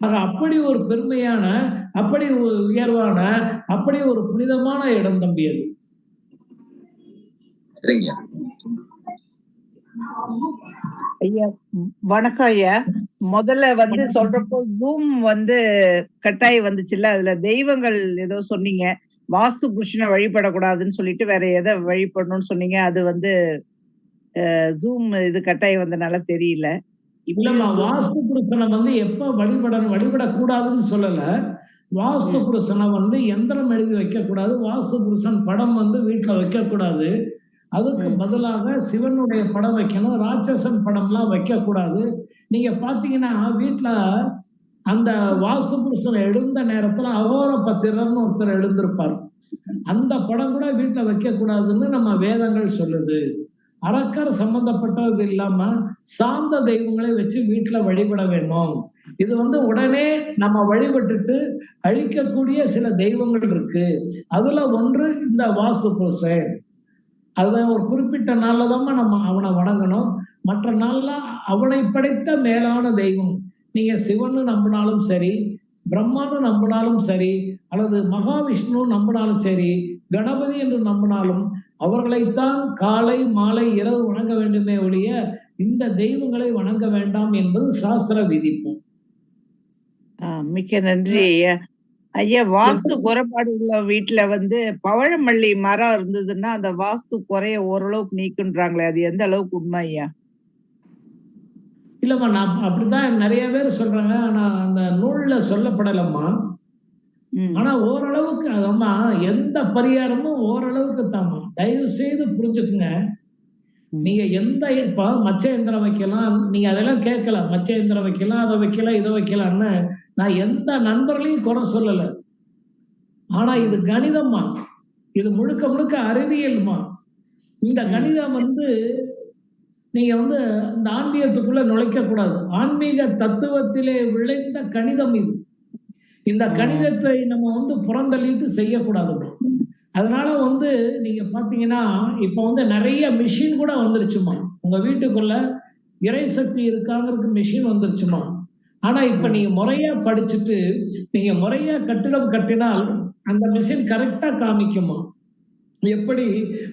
ஆக அப்படி ஒரு பெருமையான அப்படி ஒரு உயர்வான அப்படி ஒரு புனிதமான இடம் தம்பி அது சரிங்க. ஐயா வணக்கம் ஐயா. முதல்ல வந்து சொல்றப்போ ஜூம் வந்து கட்டாயி வந்துச்சுல்ல அதுல தெய்வங்கள் ஏதோ சொன்னீங்க. வாஸ்து புருஷனை வழிபடக்கூடாதுன்னு சொல்லிட்டு வேற எதை வழிபடணும்னு சொன்னீங்க அது வந்து ஜூம் இது கட்டாயி வந்தனால தெரியல. இல்லம்மா வாஸ்து புருஷனை வந்து எப்ப வழிபடணும் வழிபடக்கூடாதுன்னு சொல்லல. வாஸ்து புருஷனை வந்து எந்திரம் எழுதி வைக்க கூடாது வாஸ்து புருஷன் படம் வந்து வீட்டுல வைக்க கூடாது அதுக்கு. பதிலாக சிவனுடைய படம் வைக்கணும் ராட்சசன் படம்லாம் வைக்க கூடாது நீங்க பாத்தீங்கன்னா வீட்டுல அந்த வாஸ்து புருஷன் எழுந்த நேரத்துல அகோர பத்திரர்னு ஒருத்தர் எழுந்திருப்பார். அந்த படம் கூட வீட்டுல வைக்க கூடாதுன்னு நம்ம வேதங்கள் சொல்லுது. அறக்கர் சம்பந்தப்பட்டது இல்லாம சார்ந்த தெய்வங்களை வச்சு வீட்டுல வழிபட வேணும். இது வந்து உடனே நம்ம வழிபட்டுட்டு அழிக்கக்கூடிய சில தெய்வங்கள் இருக்கு. அதுல ஒன்று இந்த வாஸ்து பூசை. அதுதான் ஒரு குறிப்பிட்ட நாள்ல தான் நம்ம அவனை வணங்கணும். மற்ற நாள்ல அவனை படைத்த மேலான தெய்வம். நீங்க சிவன்னு நம்பினாலும் சரி பிரம்மான்னு நம்பினாலும் சரி அல்லது மகாவிஷ்ணு நம்பினாலும் சரி கணபதி என்று நம்பினாலும் அவர்களைத்தான் காலை மாலை இரவு வணங்க வேண்டுமே ஒழிய இந்த தெய்வங்களை வணங்க வேண்டாம் என்பது சாஸ்திர விதிப்பு. மிக்க நன்றி ஐயா. ஐயா வாஸ்து குறைபாடு உள்ள வீட்டுல வந்து பவழமல்லி மரம் இருந்ததுன்னா அந்த வாஸ்து குறைய ஓரளவுக்கு நீக்குன்றாங்களே அது எந்த அளவுக்கு உண்மை ஐயா? இல்லம்மா நான் அப்படித்தான் நிறைய பேர் சொல்றாங்க ஆனா அந்த நூல்ல சொல்லப்படலம்மா. ஆனா ஓரளவுக்கு அதம்மா எந்த பரிகாரமும் ஓரளவுக்கு தாம்மா. தயவு செய்து புரிஞ்சுக்குங்க. நீங்க எந்த இப்ப மச்ச எந்திரம் வைக்கலாம் நீங்க அதெல்லாம் கேட்கலாம். மச்ச எந்திரம் வைக்கலாம் அதை வைக்கலாம் இதை வைக்கலாம்னு நான் எந்த நண்பர்களையும் குறை சொல்லல. ஆனா இது கணிதம்மா. இது முழுக்க முழுக்க அறிவியல்மா. இந்த கணிதம் வந்து நீங்க வந்து இந்த ஆன்மீகத்துக்குள்ள நுழைக்க கூடாது ஆன்மீக தத்துவத்திலே விளைந்த கணிதம் இது. இந்த கணிதத்தை நம்ம வந்து புறந்தள்ளிட்டு செய்யக்கூடாதுமா அதனால வந்து நீங்க பாத்தீங்கன்னா இப்ப வந்து நிறைய மிஷின் கூட வந்துருச்சுமா? உங்க வீட்டுக்குள்ள இறை சக்தி இருக்காங்கிறதுக்கு மிஷின் வந்துருச்சுமா? ஆனா இப்ப நீங்க முறையா படிச்சுட்டு நீங்க முறையா கட்டிடம் கட்டினால் அந்த மிஷின் கரெக்டா காமிக்குமா? எப்படி?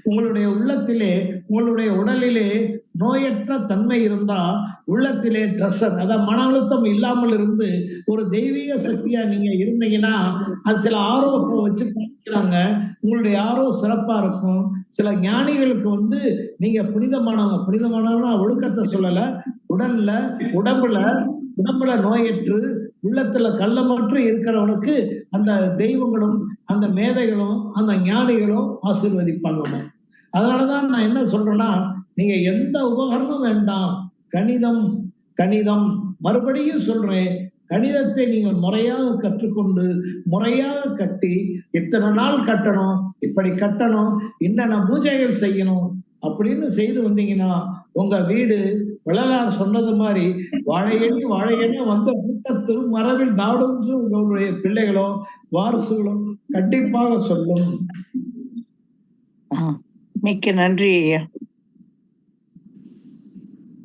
உங்களுடைய உள்ளத்திலே உங்களுடைய உடலிலே நோயற்ற தன்மை இருந்தா உள்ளத்திலே ட்ரெஸ்ஸர் அதாவது மன அழுத்தம் இல்லாமல் இருந்து ஒரு தெய்வீக சக்தியா நீங்க இருந்தீங்கன்னா அது சில ஆரோக்கியம் வச்சு பண்ணிக்கிறாங்க உங்களுடைய ஆரோ சிறப்பா இருக்கும். சில ஞானிகளுக்கு வந்து நீங்க புனிதமானவங்க புனிதமானவனா ஒழுக்கத்தை சொல்லல. உடல்ல உடம்புல உடம்புல நோயற்று உள்ளத்துல கள்ளமற்று இருக்கிறவனுக்கு அந்த தெய்வங்களும் அந்த மேதைகளும் அந்த ஞானிகளும் ஆசீர்வதிப்பாங்கம்மா அதனாலதான் நான் என்ன சொல்றேன்னா நீங்க எந்த உபகரணம் வேண்டாம் கணிதம் கணிதம் மறுபடியும் சொல்றேன். கணிதத்தை நீங்கள் முறையாக கற்றுக்கொண்டு முறையாக கட்டி இத்தனை நாள் கட்டணும் இப்படி கட்டணும் என்னென்ன பூஜைகள் செய்யணும் அப்படின்னு செய்து வந்தீங்கன்னா உங்க வீடு வள்ளலார் சொன்னது மாதிரி வாழையணி வாழையணி வந்த கூட்ட திருமரவில் நாடும் உங்களுடைய பிள்ளைகளோ வாரிசுகளோ கண்டிப்பாக சொல்லும். ஆஹ் மிக்க நன்றி ஐயா.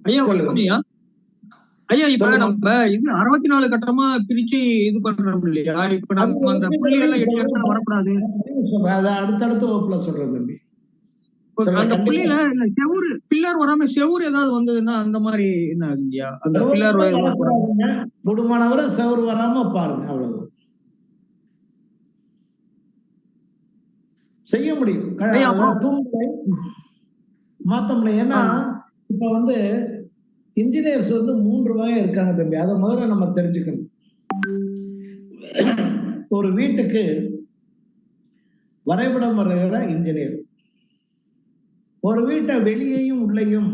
ஐயா ஐயா. ஐயா இப்ப. நம்ம இது அறுபத்தி நாலு கட்டமா பிரிச்சு இது பண்றோம் இல்லையா? இப்ப நம்ம அந்த புள்ளி எல்லாம் எட்டு இடத்துல வரக்கூடாது. அதை அடுத்தடுத்த வகுப்புல சொல்றேன் தம்பி. அந்த. புள்ளியில செவுரு பில்லர் வராம செவுரு ஏதாவது வந்ததுன்னா அந்த மாதிரி என்ன ஆகுங்கய்யா அந்த பில்லர். கூடுமானவரை செவரு வராம பாருங்க அவ்வளவுதான். செய்ய முடியும். தூண்களை மாத்த முடியும் ஏன்னா இப்ப வந்து இன்ஜினியர்ஸ் வந்து மூன்று வகை இருக்காங்க தம்பி. அதை முதல்ல நம்ம தெரிஞ்சுக்கணும். ஒரு வீட்டுக்கு வரைபடம் வரைகிற இன்ஜினியர் ஒரு வீட்டை வெளியேயும் உள்ளேயும்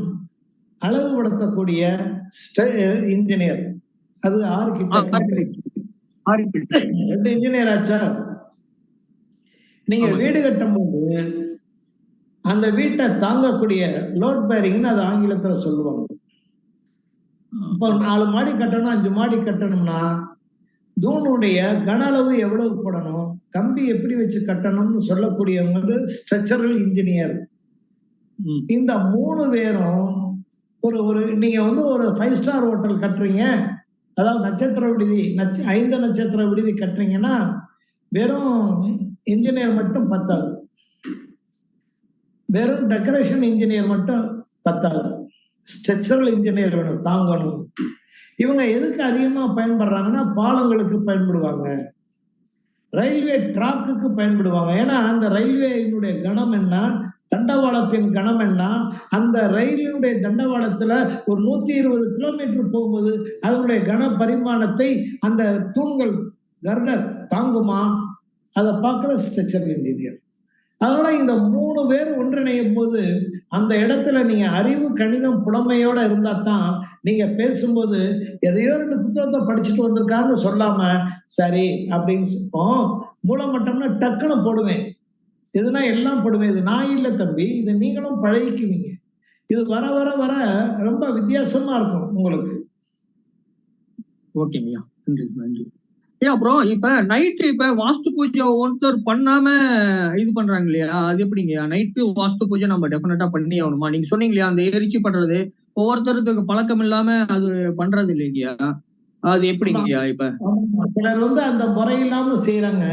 அழகுபடுத்தக்கூடிய இன்ஜினியர் அது ஆர்கிடெக்ட் ரெண்டு இன்ஜினியர் ஆச்சா? நீங்க. வீடு கட்டும்போது அந்த வீட்டை தாங்கக்கூடிய லோட் பேரிங்னு அது ஆங்கிலத்துல சொல்லுவாங்க. இப்போ நாலு மாடி கட்டணும் அஞ்சு மாடி கட்டணும்னா தூணுடைய கன அளவு எவ்வளவு போடணும்? கம்பி எப்படி வச்சு கட்டணும்னு சொல்லக்கூடியவங்க வந்து ஸ்ட்ரக்சரல் இன்ஜினியர் இந்த மூணு பேரும் ஒரு ஒரு நீங்க வந்து ஒரு ஃபைவ் ஸ்டார் ஹோட்டல் கட்டுறீங்க. அதாவது நட்சத்திர விடுதி நட்ச ஐந்து நட்சத்திர விடுதி கட்டுறீங்கன்னா வெறும் இன்ஜினியர் மட்டும் பத்தாது. வெறும் டெக்கரேஷன் இன்ஜினியர் மட்டும் பத்தாது. ஸ்ட்ரக்சரல் இன்ஜினியர் வேணும் தாங்கணும். இவங்க எதுக்கு அதிகமா பயன்படுறாங்கன்னா பாலங்களுக்கு பயன்படுவாங்க. ரயில்வே டிராக்குக்கு பயன்படுவாங்க. ஏன்னா அந்த ரயில்வேயினுடைய கணம் என்ன? தண்டவாளத்தின் கணம் என்ன? அந்த ரயிலினுடைய தண்டவாளத்துல ஒரு நூத்தி இருபது கிலோமீட்டர் போகும்போது அதனுடைய கன பரிமாணத்தை அந்த தூண்கள் கர்டர் தாங்குமா? அதை பார்க்குற ஸ்ட்ரக்சர் இன்ஜினியர். அதனால இந்த மூணு பேர் ஒன்றிணையும் போது அந்த இடத்துல நீங்க அறிவு கணிதம் புலமையோட இருந்தா தான் நீங்க பேசும்போது எதையோ ரெண்டு புத்தகத்தை படிச்சுட்டு வந்திருக்காருன்னு சொல்லாம சரி அப்படின்னு சொல்லுவோம் மூலமட்டம்னா டக்குன்னு போடுவேன். இதுனா எல்லாம் போடுவேன். இது நான் இல்லை தம்பி இது நீங்களும் பழகிக்குவீங்க. இது வர வர வர ரொம்ப வித்தியாசமா இருக்கும் உங்களுக்கு. ஓகேங்கய்யா நன்றி நன்றி. அப்புறம் இப்ப நைட்டு இப்ப வாஸ்து பூஜை ஒருத்தர் பண்ணாம இது பண்றாங்க இல்லையா? அது எப்படிங்கய்யா நைட்டு வாஸ்து பூஜை நம்ம டெஃபினட்டா பண்ணி ஆகணுமா? நீங்க சொன்னீங்க இல்லையா அந்த எரிச்சி பண்றது? ஒவ்வொருத்தருக்கு பழக்கம் இல்லாம அது பண்றது இல்லைங்கய்யா? அது எப்படிங்கய்யா இப்ப. சிலர் வந்து அந்த முறை இல்லாம செய்யறாங்க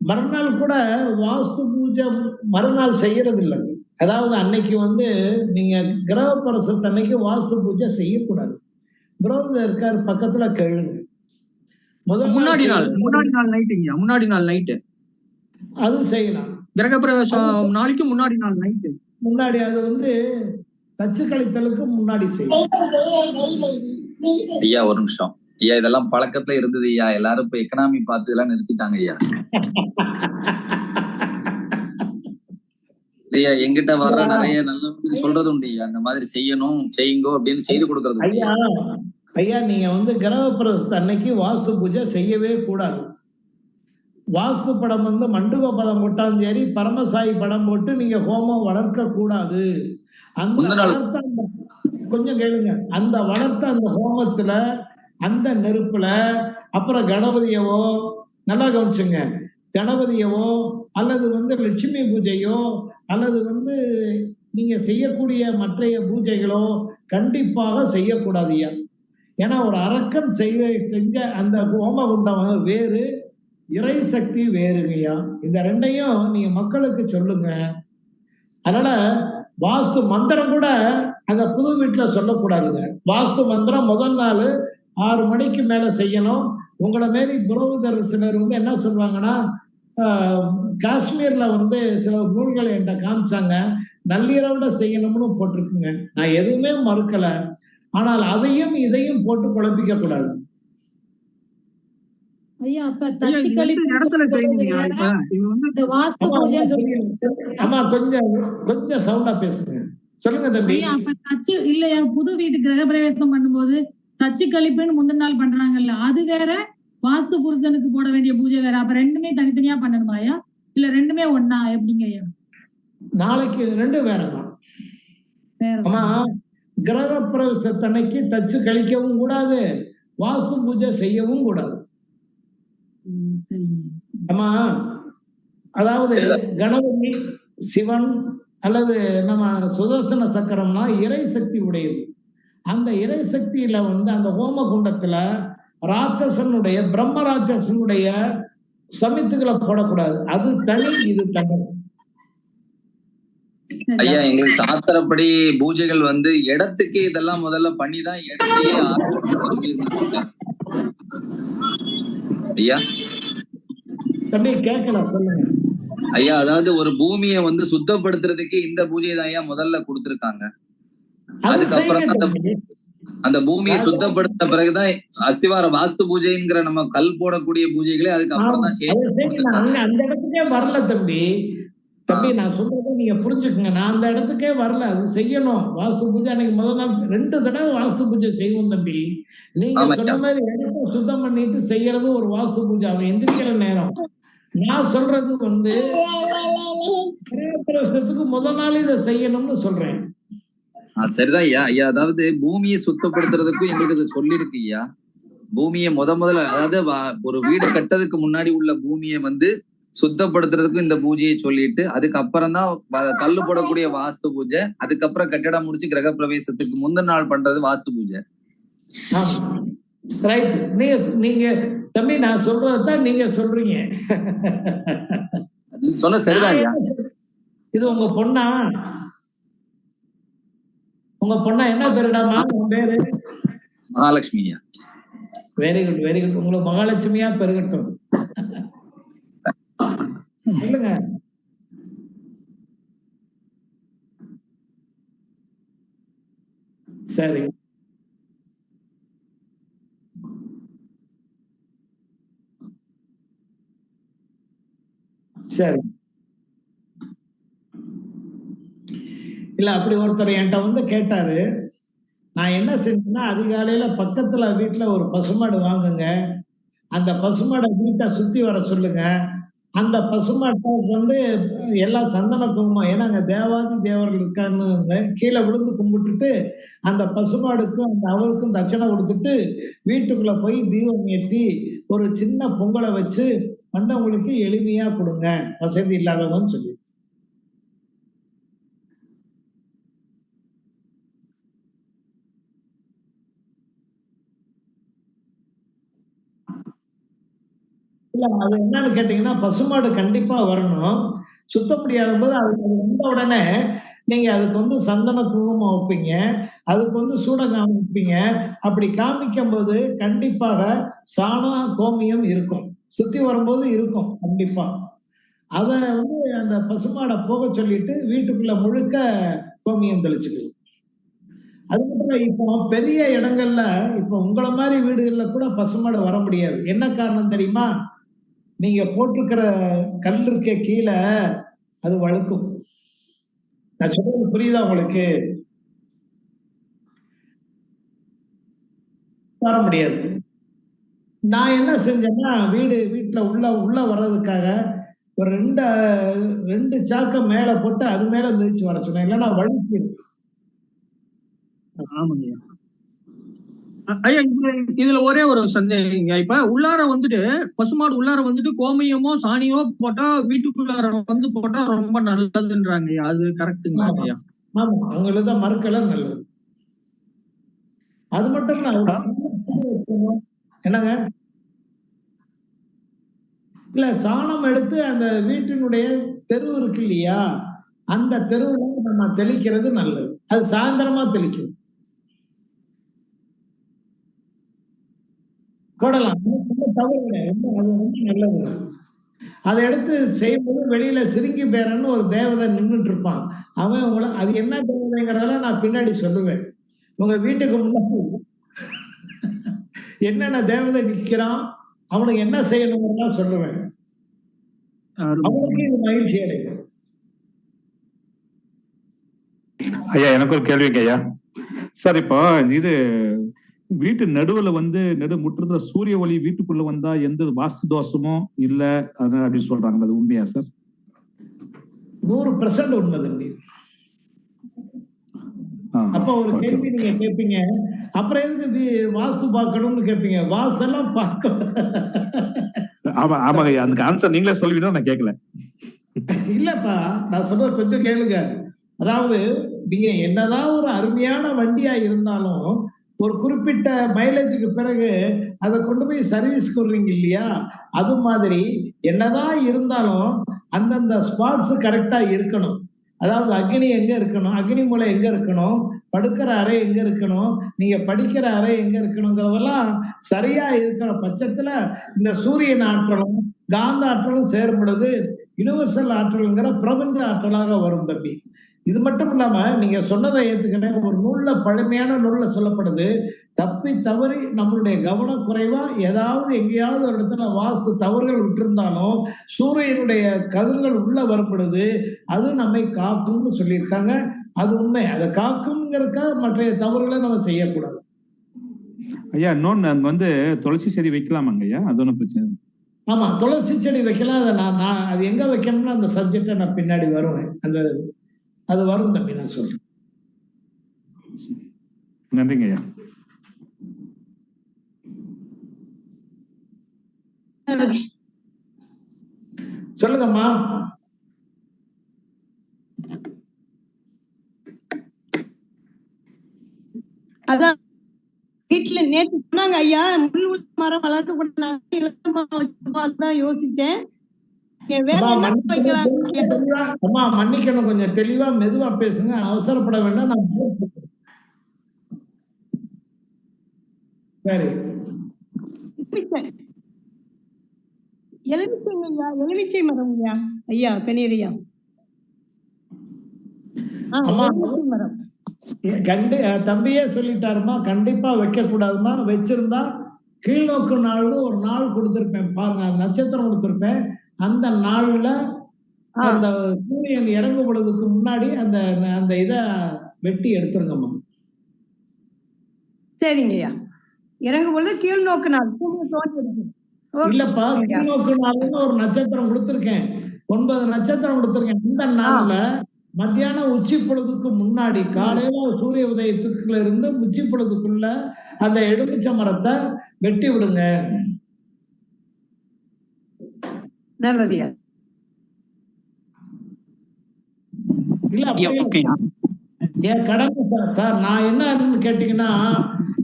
மறுநாள் கூட வாஸ்து பூஜை மறுநாள் செய்யறது இல்லைங்க அதாவது அன்னைக்கு வந்து நீங்க கிரக பிரசத்து அன்னைக்கு வாஸ்து பூஜை செய்யக்கூடாது. புரோகிதர் இருக்கார் பக்கத்துல கேளுங்க. முதல் முன்னாடி நாள் முன்னாடி நாள் நைட்டுங்கய்யா முன்னாடி நாள் நைட்டு அது செய்யலாம். கிரகப்பிரவேசம் நாளைக்கு முன்னாடி நாள் நைட்டு முன்னாடி அது வந்து தச்சு கழித்தலுக்கு முன்னாடி செய்யலாம் ஐயா ஒரு நிமிஷம். ஐயா இதெல்லாம் பழக்கத்துல இருந்தது ஐயா. எல்லாரும் இப்ப எக்கனாமி பார்த்து இதெல்லாம் நிறுத்திட்டாங்க ஐயா. ஐயா எங்கிட்ட வர்ற நிறைய நல்ல சொல்றது உண்டு ஐயா. அந்த மாதிரி செய்யணும் செய்யுங்கோ அப்படின்னு செய்து கொடுக்கறது ஐயா ஐயா நீங்க வந்து கிரக பிரவேசத்து அன்னைக்கு வாஸ்து பூஜை செய்யவே கூடாது. வாஸ்து படம் வந்து மண்டுக படம் போட்டாலும் சரி பரமசாயி படம் போட்டு நீங்க ஹோமம் வளர்க்க கூடாது. அந்த வளர்த்த அந்த- கொஞ்சம் கேளுங்க. அந்த வளர்த்த அந்த ஹோமத்துல அந்த நெருப்புல அப்புறம் கணபதியவோ நல்லா கவனிச்சுங்க. கணபதியவோ அல்லது வந்து லட்சுமி பூஜையோ அல்லது வந்து நீங்க செய்யக்கூடிய மற்றைய பூஜைகளோ கண்டிப்பாக செய்யக்கூடாது ஐயா. ஏன்னா ஒரு அரக்கன் செய்த செஞ்ச அந்த ஹோமகுண்டம் வந்து வேறு இறை சக்தி வேறுங்கய்யா. இந்த ரெண்டையும் நீங்க மக்களுக்கு சொல்லுங்க. அதனால வாஸ்து மந்திரம் கூட அந்த புது வீட்டுல சொல்லக்கூடாதுங்க. வாஸ்து மந்திரம் முதல் நாள் ஆறு மணிக்கு மேல செய்யணும். உங்களை மாரி புரோகிதர் சிலர் வந்து என்ன சொல்லுவாங்கன்னா காஷ்மீர்ல வந்து சில நூல்கள் என்கிட்ட காமிச்சாங்க. நள்ளிரவுல செய்யணும்னு போட்டிருக்குங்க. நான் எதுவுமே மறுக்கல. ஆனால் அதையும் இதையும் போட்டு குழப்பிக்க கூடாது. ஆமா, கொஞ்சம் கொஞ்சம் சவுண்டா பேசுங்க. சொல்லுங்க தம்பி. ஐயா அப்ப தச்சு இல்லையா புது வீட்டு கிரக பிரவேசம் பண்ணும்போது தச்சு கழிப்புன்னு முந்தின நாள் பண்றாங்கல்ல அது வேற வாஸ்து புருஷனுக்கு போட வேண்டிய பூஜை வேற. அப்ப ரெண்டுமே தனித்தனியா பண்ணணுமா ஐயா? இல்ல ரெண்டுமே ஒண்ணா? எப்படிங்க ஐயா? நாளைக்கு ரெண்டு வேறதான் கிரக பிரவேசத்தனைக்கு தச்சு கழிக்கவும் கூடாது. வாசு பூஜை செய்யவும் கூடாது. ஆமா அதாவது கணபதி சிவன் அல்லது நம்ம சுதர்சன சக்கரம்னா இறை சக்தி உடையது. அந்த இறை சக்தியில வந்து அந்த ஹோம குண்டத்துல ராட்சசனுடைய பிரம்ம ராட்சசனுடைய சமித்துகளை போடக்கூடாது. அது தனி இது தனி. ஐயா எங்களுக்கு சாஸ்திரப்படி பூஜைகள் வந்து இடத்துக்கு இதெல்லாம் முதல்ல பண்ணிதான் ஆரம்பிச்சு ஐயா. தம்பி கேட்கல சொல்லுங்க. ஐயா அதாவது ஒரு பூமியை வந்து சுத்தப்படுத்துறதுக்கு இந்த பூஜையை தான் ஐயா முதல்ல கொடுத்திருக்காங்க. அது அதுக்கப்புறம் அந்த. அந்த பூமியை சுத்தப்படுத்தின பிறகுதான் அஸ்திவார வாஸ்து பூஜைங்கிற நம்ம கல் போடக்கூடிய பூஜைகளே அதுக்கப்புறம் தான் இடத்துக்கே வரல தம்பி. தம்பி நான் சொல்றதை நீங்க புரிஞ்சுக்கங்க. நான் அந்த இடத்துக்கே வரல. அது செய்யணும். வாஸ்து பூஜை அன்னைக்கு முதல் நாள் ரெண்டு தடவை வாஸ்து பூஜை செய்வோம் தம்பி. நீங்க சொன்ன மாதிரி இடத்த சுத்தம் பண்ணிட்டு செய்யறது ஒரு வாஸ்து பூஜை. அவன் எந்திரிக்கிற நேரம். நான் சொல்றது வந்து கிரகப்பிரவேசத்துக்கு முதல் நாள் இதை செய்யணும்னு சொல்றேன். சரிதான் ஐயா. ஐயா அதாவது பூமியை சுத்தப்படுத்துறதுக்கும் எங்களுக்கு இது சொல்லியிருக்கு ஐயா. பூமியை முத முதல்ல அதாவது ஒரு வீடு கட்டதுக்கு முன்னாடி உள்ள பூமியை வந்து சுத்தப்படுத்துறதுக்கும் இந்த பூஜையை சொல்லிட்டு அதுக்கப்புறம் தான் கல்லு போடக்கூடிய வாஸ்து பூஜை அதுக்கப்புறம் கட்டடம் முடிச்சு கிரக பிரவேசத்துக்கு முந்தின நாள் பண்றது வாஸ்து பூஜை. ரைட் நீங்க நீங்க தம்பி நான் சொல்றதான் நீங்க சொல்றீங்க. சொன்ன சரிதான் இது உங்க பொண்ணா? உங்க பொண்ணா என்ன பேருடாமா உங்க பேரு? மகாலட்சுமி ஐயா. வெரி குட் வெரி குட் உங்களுக்கு மகாலட்சுமியா பெருகட்டும். சொல்லுங்க சரி. சரி. இல்ல அப்படி ஒருத்தர் என்கிட்ட வந்து கேட்டாரு நான் என்ன செஞ்சேன்னா அதிகாலையில பக்கத்துல வீட்டுல ஒரு பசுமாடு வாங்குங்க. அந்த பசுமாடை வீட்டை சுத்தி வர சொல்லுங்க. அந்த பசுமாட்டை வந்து எல்லா சந்தன குங்குமம் ஏன்னா அங்க தேவாதி தேவர்கள் இருக்கான்னு இருந்தேன். கீழே விழுந்து கும்பிட்டுட்டு அந்த பசுமாடுக்கும் அந்த அவருக்கும் தட்சணை கொடுத்துட்டு வீட்டுக்குள்ள போய் தீபம் ஏற்றி ஒரு சின்ன பொங்கலை வச்சு வந்தவங்களுக்கு எளிமையா கொடுங்க வசதி இல்லாதவங்கன்னு சொல்லி இல்ல அது என்னன்னு கேட்டீங்கன்னா பசுமாடு கண்டிப்பா வரணும். சுத்த முடியாத போது அதுக்கு அது வந்த உடனே நீங்க அதுக்கு வந்து சந்தன குங்குமம் வைப்பீங்க. அதுக்கு வந்து சூடகாமம் வைப்பீங்க. அப்படி காமிக்கும் போது கண்டிப்பாக சாணம் கோமியம் இருக்கும். சுத்தி வரும்போது இருக்கும் கண்டிப்பா. அத வந்து அந்த பசுமாடை போக சொல்லிட்டு வீட்டுக்குள்ள முழுக்க கோமியம் தெளிச்சுக்கலாம் அது மட்டும் இப்போ பெரிய இடங்கள்ல இப்போ உங்களை மாதிரி வீடுகள்ல கூட பசுமாடு வர முடியாது. என்ன காரணம் தெரியுமா? நீங்க போட்டிருக்கிற கல் இருக்க கீழே அது வழுக்கும். நான் சொல்றது புரியுதா உங்களுக்கு? வர முடியாது. நான் என்ன செஞ்சேன்னா வீடு வீட்டுல உள்ள உள்ள வர்றதுக்காக ஒரு ரெண்டு ரெண்டு சாக்க மேல போட்டு அது மேல மிதிச்சு வர சொன்னேன். இல்லைன்னா வழுக்கி. ஆமாங்க ஐயா. இதுல- இதுல ஒரே ஒரு சந்தேகங்க. இப்ப உள்ளார வந்துட்டு பசுமாடு உள்ளார வந்துட்டு கோமியமோ சாணியோ போட்டா வீட்டுக்குள்ளார வந்து போட்டா ரொம்ப நல்லதுன்றாங்க ஐயா. அது கரெக்ட்டுங்களா ஆமா. ஐயா ஆமா. அவங்களுக்கு தான் மறுக்கல நல்லது. அது மட்டும் என்னங்க? இல்ல சாணம் எடுத்து அந்த வீட்டினுடைய தெரு இருக்கு இல்லையா? அந்த தெருவுல நம்ம தெளிக்கிறது நல்லது. அது சாயந்தரமா தெளிக்கும். போடலாம். தவறு அது ரொம்ப நல்லது. அதை எடுத்து செய்யும்போது வெளியில சிறுங்கி பேரன்னு ஒரு தேவதை நின்னுட்டு இருப்பான். அவன் உங்களை அது என்ன தேவதைங்கிறதெல்லாம் நான் பின்னாடி சொல்லுவேன். உங்க வீட்டுக்கு முன்னாடி என்னென்ன தேவதை நிக்கிறான் அவனுக்கு என்ன செய்யணுங்கிறதெல்லாம் சொல்லுவேன். அவனுக்கு இது மகிழ்ச்சி அடையும். ஐயா எனக்கு ஒரு கேள்விங்க ஐயா. சார் இப்போ இது வீட்டு நடுவுல வந்து நடு முற்றத்துல சூரிய ஒளி வீட்டுக்குள்ள வந்தா எந்த வாஸ்து தோஷமும் இல்ல அப்படின்னு சொல்றாங்க அது உண்மையா சார்? நூறு பெர்சன்ட் உண்மை தம்பி அப்ப ஒரு. கேள்வி நீங்க கேட்பீங்க அப்புறம் எதுக்கு வாஸ்து பார்க்கணும்னு கேட்பீங்க வாஸ்தெல்லாம் பார்க்க ஆமா ஐயா அதுக்கு ஆன்சர் நீங்களே சொல்லுவீங்கன்னா நான் கேட்கல இல்லப்பா நான் சொல்றது கொஞ்சம் கேளுங்க. அதாவது நீங்க என்னதான் ஒரு அருமையான வண்டியா இருந்தாலும் ஒரு குறிப்பிட்ட மைலேஜுக்கு பிறகு அதை கொண்டு போய் சர்வீஸ் கொடுறீங்க இல்லையா? அது மாதிரி என்னதான் இருந்தாலும் அந்தந்த ஸ்பாட்ஸ் கரெக்டா இருக்கணும். அதாவது அக்னி எங்க இருக்கணும்? அக்னி மூலை எங்க இருக்கணும்? படுக்கிற அறை எங்க இருக்கணும்? நீங்க படிக்கிற அறை எங்க இருக்கணுங்கிறதெல்லாம் சரியா இருக்கிற பட்சத்துல இந்த சூரியன் ஆற்றலும் காந்த ஆற்றலும் சேரும் பொழுது யுனிவர்சல் ஆற்றல்ங்கிற பிரபஞ்ச ஆற்றலாக வரும் தம்பி. இது மட்டும் இல்லாம நீங்க சொன்னதை ஏத்துக்கிறேன். ஒரு நூல்ல பழமையான நூல்ல சொல்லப்படுது தப்பி தவறி நம்மளுடைய கவனக்குறைவா ஏதாவது எங்கேயாவது ஒரு இடத்துல வாஸ்து தவறுகள் விட்டிருந்தாலும் சூரியனுடைய கதிர்கள் உள்ள வரும் பொழுது அது நம்மை காக்கும்னு சொல்லியிருக்காங்க. அது உண்மை. அதை காக்கும்ங்கிறதுக்காக மற்ற தவறுகளை நம்ம செய்யக்கூடாது. ஐயா இன்னொன்னு அங்க வந்து துளசி செடி வைக்கலாமாங்க ஐயா? அது ஒன்றும் பிரச்சனை. ஆமா துளசி செடி வைக்கலாம். அதை நான் நான் அது எங்க வைக்கணும்னு அந்த சப்ஜெக்டை நான் பின்னாடி வருவேன். அந்த அது வரும் தம்பி நான் சொல்றேன். நன்றிங்க ஐயா. சொல்லுங்கம்மா. அதான் வீட்டுல நேத்து சொன்னாங்க ஐயா முள் மரம் வளர்க்க கூடாது அதுதான் யோசிச்சேன். அம்மா, மன்னிக்கணும் கொஞ்சம் தெளிவா மெதுவா பேசுங்க. அவசரப்பட வேண்டாம் நான் சரி. எலுமிச்சை எலுமிச்சைங்க ஐயா எலுமிச்சை மரம் ஐயா. கணேரியா மரம். கண்டி தம்பியே சொல்லிட்டாருமா கண்டிப்பா வைக்க கூடாதுமா வச்சிருந்தா கீழ்நோக்கு நாள்னு ஒரு நாள் கொடுத்திருப்பேன். பாருங்க நட்சத்திரம் கொடுத்திருப்பேன். அந்த நாள்ல. அந்த சூரியன் இறங்கும் பொழுதுக்கு முன்னாடி அந்த அந்த இத வெட்டி எடுத்துருங்கம்மா. சரிங்க ஐயா. இறங்கும் பொழுது கீழ் நோக்கு நாள். இல்லப்பா ஐயா. கீழ்நோக்கு நாள்னு ஒரு நட்சத்திரம் கொடுத்திருக்கேன். ஒன்பது நட்சத்திரம் கொடுத்திருக்கேன். இந்த நாள்ல மத்தியானம் உச்சி பொழுதுக்கு முன்னாடி காலையில சூரிய உதயத்துக்குள்ள இருந்து உச்சி பொழுதுக்குள்ள அந்த எலுமிச்சை மரத்தை வெட்டி விடுங்க. நல்லது. இல்ல என் கடமை சார் சார் நான் என்னன்னு கேட்டீங்கன்னா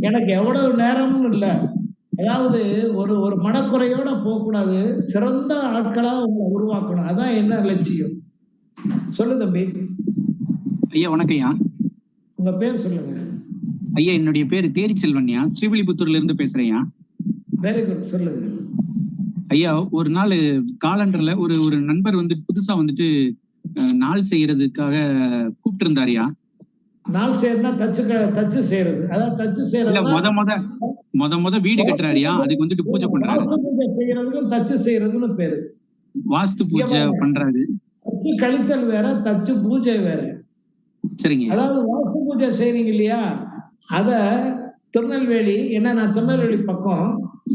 எனக்கு எவ்வளவு நேரம்னு இல்ல. அதாவது ஒரு ஒரு மனக்குறையோட போகக்கூடாது. சிறந்த ஆட்களா உங்களை உருவாக்கணும். அதான் என்ன லட்சியம். சொல்லு தம்பி. ஐயா வணக்கம் ஐயா உங்க பேர் சொல்லுங்க. ஐயா என்னுடைய பேரு தேரி செல்வன்யா ஸ்ரீவில்லிபுத்தூர்ல இருந்து பேசுறேன்யா வெரி குட் சொல்லுங்க. ஐயா ஒரு நாள் காலண்டர்ல ஒரு ஒரு நண்பர் வந்து புதுசா வந்துட்டு நாள் செய்யறதுக்காக கூப்பிட்டு இருந்தாருயா நாள் செய்யறதுனா தச்சு தச்சு செய்யறது. அதாவது தச்சு செய்யறது முத முத முத முத வீடு கட்டுறாருயா அதுக்கு வந்துட்டு பூஜை பண்றாரு. பூஜை செய்யறதுக்கும் தச்சு செய்யறதுன்னு பேரு. வாஸ்து பூஜை பண்றாரு. தச்சு கழித்தல் வேற தச்சு பூஜை வேற. சரிங்க. அதாவது வாஸ்து பூஜை செய்றீங்க இல்லையா? அத திருநெல்வேலி ஏன்னா நான் திருநெல்வேலி பக்கம்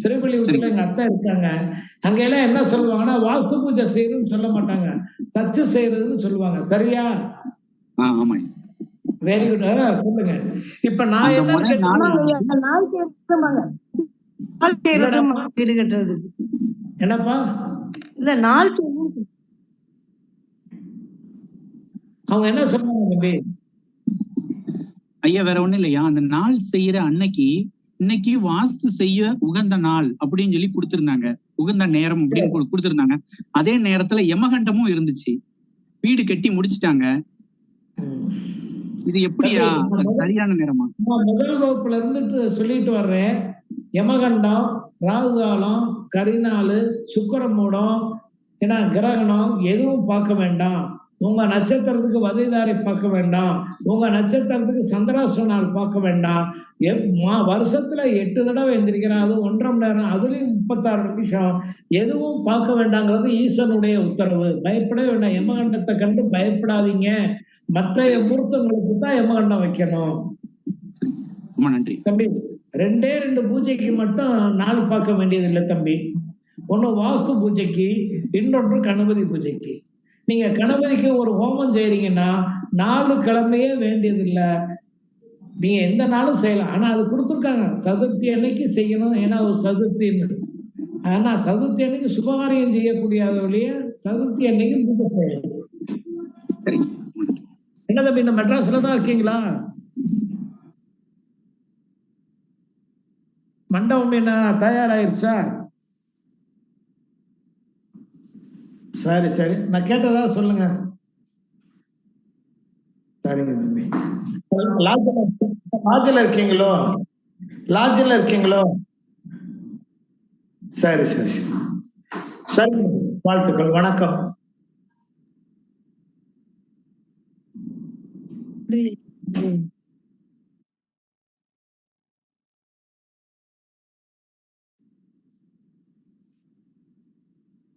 சிறுபள்ளிபுரத்துல எங்க அத்தை இருக்காங்க. அங்க எல்லாம் என்ன சொல்லுவாங்கன்னா வாஸ்து பூஜை செய்யறதுன்னு சொல்ல மாட்டாங்க. தச்சு செய்யறதுன்னு சொல்லுவாங்க. சரியா? வெரி குட் சொல்லுங்க. இப்ப நான் என்ன வீடு கட்டுறது. என்னப்பா? இல்ல நாள் அவங்க என்ன சொல்லுவாங்க தம்பி? ஐயா வேற ஒண்ணும் இல்லையா? அந்த நாள் செய்யற அன்னைக்கு இன்னைக்கு வாஸ்து செய்ய உகந்த நாள் அப்படின்னு சொல்லி கொடுத்திருந்தாங்க. உகந்த நேரம் அப்படின்னு கொடுத்திருந்தாங்க. அதே நேரத்துல யமகண்டமும் இருந்துச்சு. வீடு கட்டி முடிச்சிட்டாங்க. இது எப்படியா? சரியான நேரமா? முதல் வகுப்புல இருந்துட்டு சொல்லிட்டு வர்றேன். யமகண்டம் ராகுகாலம் கரிநாள் சுக்கரமூடம் ஏன்னா கிரகணம் எதுவும் பார்க்க வேண்டாம். உங்க நட்சத்திரத்துக்கு வதைதாரை பார்க்க வேண்டாம். உங்க நட்சத்திரத்துக்கு சந்திராசன நாள் பார்க்க வேண்டாம். வருஷத்துல எட்டு தடவை எந்திரிக்கிறேன் அது ஒன்றரை மணி நேரம் அதுலயும் முப்பத்தாறு நிமிஷம். எதுவும் பார்க்க வேண்டாங்கிறது ஈசனுடைய உத்தரவு. பயப்படவே வேண்டாம். யமகண்டத்தை கண்டு பயப்படாதீங்க. மற்ற முகூர்த்தங்களுக்கு தான் யமகண்டம் வைக்கணும். நன்றி. தம்பி ரெண்டே ரெண்டு பூஜைக்கு மட்டும் நாள் பார்க்க வேண்டியது இல்லை தம்பி. ஒண்ணு வாஸ்து பூஜைக்கு இன்னொன்று கணபதி பூஜைக்கு. நீங்க கணபதிக்கு ஒரு ஹோமம் செய்றீங்கன்னா நாலு கிழமையே வேண்டியது இல்ல நீங்க எந்த நாளும் செய்யலாம். ஆனா அது கொடுத்துருக்காங்க. சதுர்த்தி அன்னைக்கு செய்யணும். ஏன்னா ஒரு சதுர்த்தின்னு ஆனா சதுர்த்தி அன்னைக்கு சுபகாரியம் செய்யக்கூடியத வழிய சதுர்த்தி அன்னைக்கு பூஜை செய்யணும் சரி. என்ன தம்பி இந்த மெட்ராஸ்ல தான் இருக்கீங்களா? மண்டபம் என்ன தயாராயிருச்சா? சரி சரி. நான் கேட்டதா சொல்லுங்க. சரிங்க தம்பி. லாட்ஜில் இருக்கீங்களோ? லாட்ஜில் இருக்கீங்களோ? சரி சரி சரி. சரி வாழ்த்துக்கள். வணக்கம். நன்றி.